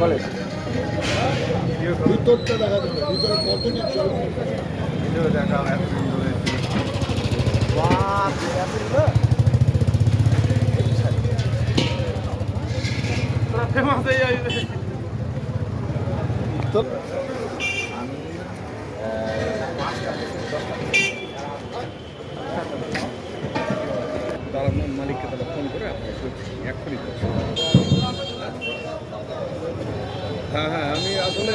বলে ভিতরটা দেখা যাবে ভিতরে কতটি চলছে দেখা তো তার মালিককে তাহলে ফোন করে আপনাকে এক্ষুনি হ্যাঁ হ্যাঁ আমি আসলে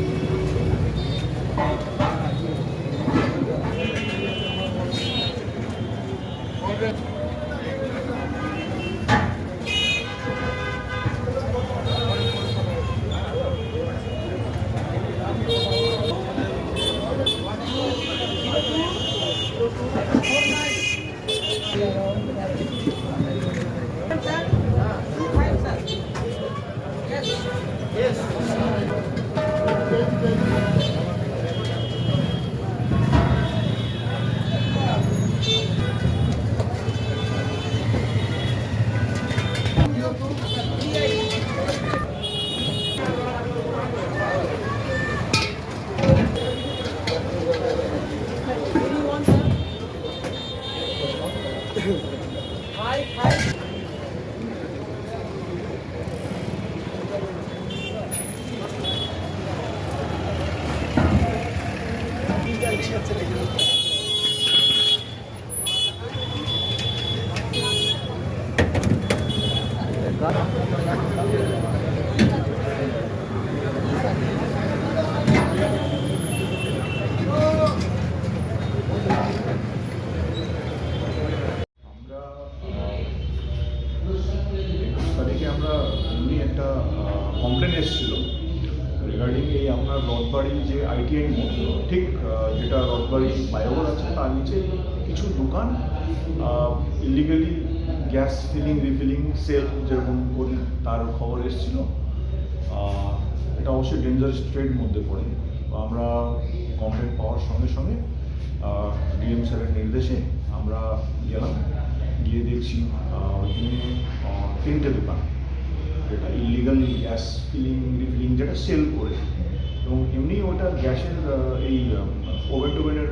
তারিখে আমরা এমনি একটা কমপ্লেন এসেছিল। রিগার্ডিং এই আপনার রথবাড়ি যে আইটিআই ঠিক যেটা রথবাড়ি ফ্লাইওভার আছে, তার নিচে কিছু দোকান illegally gas filling refilling sell যেরকম করি, তার খবর এসেছিল। এটা অবশ্যই ডেঞ্জারাস ট্রেড মধ্যে পড়ে। আমরা কমপ্লেন পাওয়ার সঙ্গে সঙ্গে ডিএম স্যারের নির্দেশে আমরা গেলাম, গিয়ে দেখছি ওইখানে তিনটে দোকান। যেটা ইলিগাল গ্যাস ফিলিং যেটা সেল করে। এবং এমনি ওটা গ্যাসের এই ওভেন টোভেনের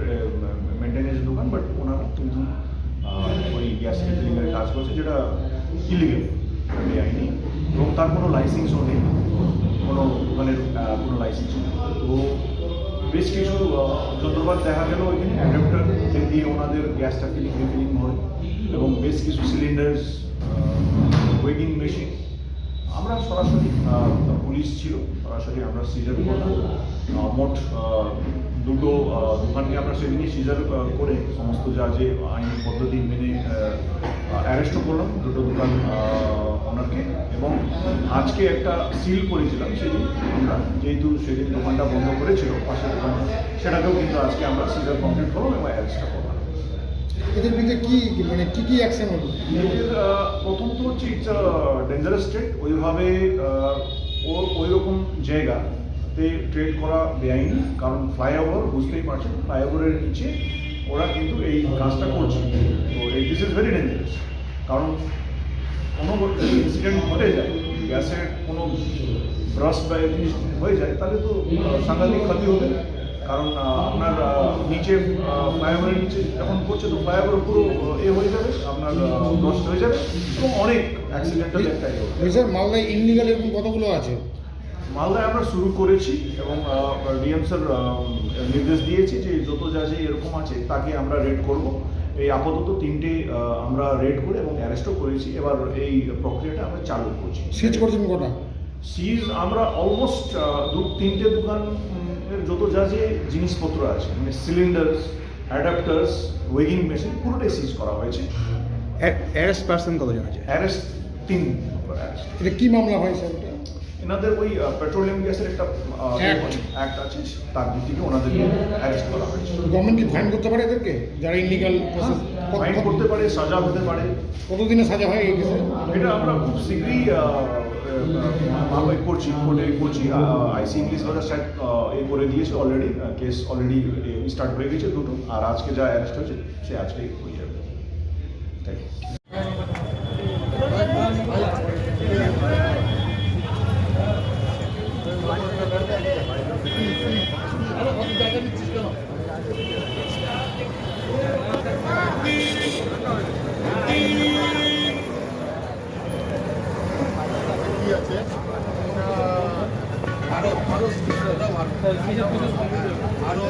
মেনটেন্যান্স দোকান বাট ওনারা কিন্তু ওই গ্যাস রিফিলিংয়ের কাজ করছে যেটা ইলিগেল বেআইনি এবং তার কোনো লাইসেন্সও নেই। কোনো দোকানের কোনো লাইসেন্স নেই। তো বেশ কিছু যন্ত্রপাতি দেখা গেল ওইখানে অ্যাডাপ্টার যে দিয়ে ওনাদের গ্যাসটা ফিলিং রিফিলিং হয়। এবং বেশ কিছু সিলিন্ডার্স ওয়েডিং মেশিন আমরা সরাসরি পুলিশ ছিল, সরাসরি আমরা সিজার করলাম। মোট দুটো দোকানকে আমরা সেদিনই সিজার করে সমস্ত যা যে আইনি পদ্ধতি মেনে অ্যারেস্টও করলাম, দুটো দোকান ওনারকে। এবং আজকে একটা সিল করেছিলাম সেদিন আমরা, যেহেতু সেদিন দোকানটা বন্ধ করেছিল, পাশের দোকান, সেটাকেও কিন্তু আজকে আমরা সিজার কমপ্লিট করলাম এবং অ্যারেস্টটা এদের বিরুদ্ধে কি মানে কি কি অ্যাকশন হলো? প্রথম তো হচ্ছে ইটস ডেঞ্জারাস ট্রেড ওইভাবে ওই রকম জায়গাতে ট্রেড করা বেআইনি, কারণ ফ্লাইওভার বুঝতেই পারছেন ফ্লাইওভারের নিচে ওরা কিন্তু এই কাজটা করছে। তো এই দিস ইজ ভেরি ডেঞ্জারাস কারণ কোনো ইনসিডেন্ট ঘটে যায়, গ্যাসের কোনো ব্রাস্ট বা হয়ে যায়, তাহলে তো সাংঘাতিক ক্ষতি হবে। কারণ আপনার নিচে ফ্লাইওভারের নিচে যখন করছে তো ফ্লাইওভার পুরো এ হয়ে যাবে আপনার নষ্ট হয়ে যাবে এবং অনেক অ্যাক্সিডেন্টাল একটা। স্যার মালদায় ইনলিগাল এরকম কতগুলো আছে? মালদায় আমরা শুরু করেছি এবং ডিএম স্যার নির্দেশ দিয়েছি যে যত যা যে এরকম আছে তাকে আমরা রেড করব। এই আপাতত তিনটে আমরা রেড করে এবং অ্যারেস্টও করেছি। এবার এই প্রক্রিয়াটা আমরা চালু করছি। সিজ করেছেন কটা? সিজ আমরা অলমোস্ট দু তিনটে দোকান যত যা যে জিনিসপত্র আছে মানে সিলিন্ডার্স অ্যাডাপ্টার্স ওয়েগিং মেশিন পুরোটাই সিজ করা হয়েছে। অ্যারেস্ট পার্সন কতজন আছে? অ্যারেস্ট তিন। এটা কি মামলা হয় স্যার এনাদের ওই পেট্রোলিয়াম গ্যাসের একটা অ্যাক্ট আছে তার ভিত্তিতে ওনাদেরকে অ্যারেস্ট করা হয়েছে। গভর্নমেন্ট কি ফাইন করতে পারে এদেরকে? যারা ইনলিগাল প্রসেস ফাইন করতে পারে সাজা হতে পারে। কতদিনে সাজা হয় এই কেসে এটা আমরা খুব শীঘ্রই আহ, আহ, মামলা করছি কোর্টে করছি আইসি ইংলিশ বাজার স্যার এ করে দিয়েছে অলরেডি কেস অলরেডি স্টার্ট হয়ে গেছে দুটো আর আজকে যা অ্যারেস্ট হয়েছে সে আজকেই হয়ে যাবে থ্যাংক ইউ আরও।